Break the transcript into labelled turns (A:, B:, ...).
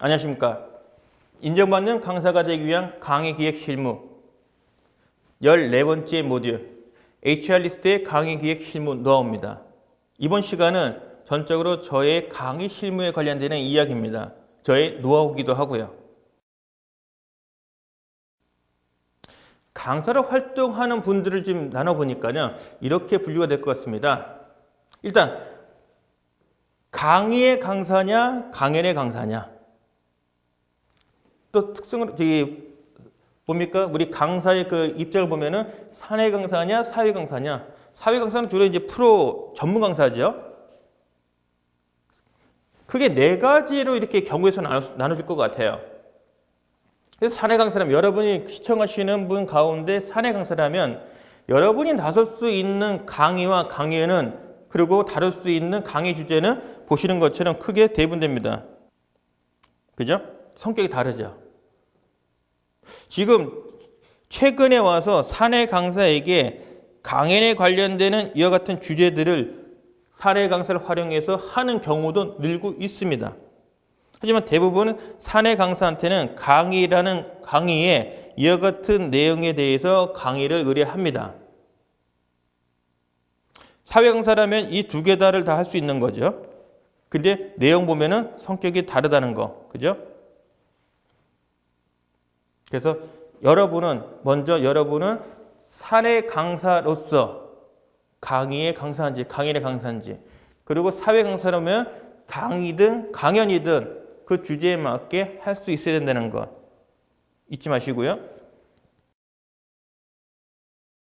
A: 안녕하십니까. 인정받는 강사가 되기 위한 강의 기획 실무 14번째 모듈 HR 리스트의 강의 기획 실무 노하우입니다. 이번 시간은 전적으로 저의 강의 실무에 관련되는 이야기입니다. 저의 노하우기도 하고요. 강사로 활동하는 분들을 좀 나눠보니까요. 이렇게 분류가 될 것 같습니다. 일단 강의의 강사냐, 강연의 강사냐. 또 특성을 저기 뭡니까? 우리 강사의 그 입장을 보면은 사내 강사냐, 사회 강사냐. 사회 강사는 주로 이제 프로 전문 강사죠. 크게 네 가지로 이렇게 경우에서 나눠, 나눠질 것 같아요. 그래서 사내 강사라면 여러분이 시청하시는 분 가운데 사내 강사라면 여러분이 나설 수 있는 강의와 강연은 그리고 다룰 수 있는 강의 주제는 보시는 것처럼 크게 대분됩니다. 그죠? 성격이 다르죠. 지금 최근에 와서 사내 강사에게 강연에 관련되는 이와 같은 주제들을 사내 강사를 활용해서 하는 경우도 늘고 있습니다. 하지만 대부분 사내 강사한테는 강의라는 강의에 이와 같은 내용에 대해서 강의를 의뢰합니다. 사회 강사라면 이 두 개 다를 다 할 수 있는 거죠. 근데 내용 보면은 성격이 다르다는 거. 그죠? 그래서 여러분은 먼저 여러분은 사내 강사로서 강의의 강사인지 강연의 강사인지 그리고 사회 강사라면 강의든 강연이든 그 주제에 맞게 할 수 있어야 된다는 것 잊지 마시고요.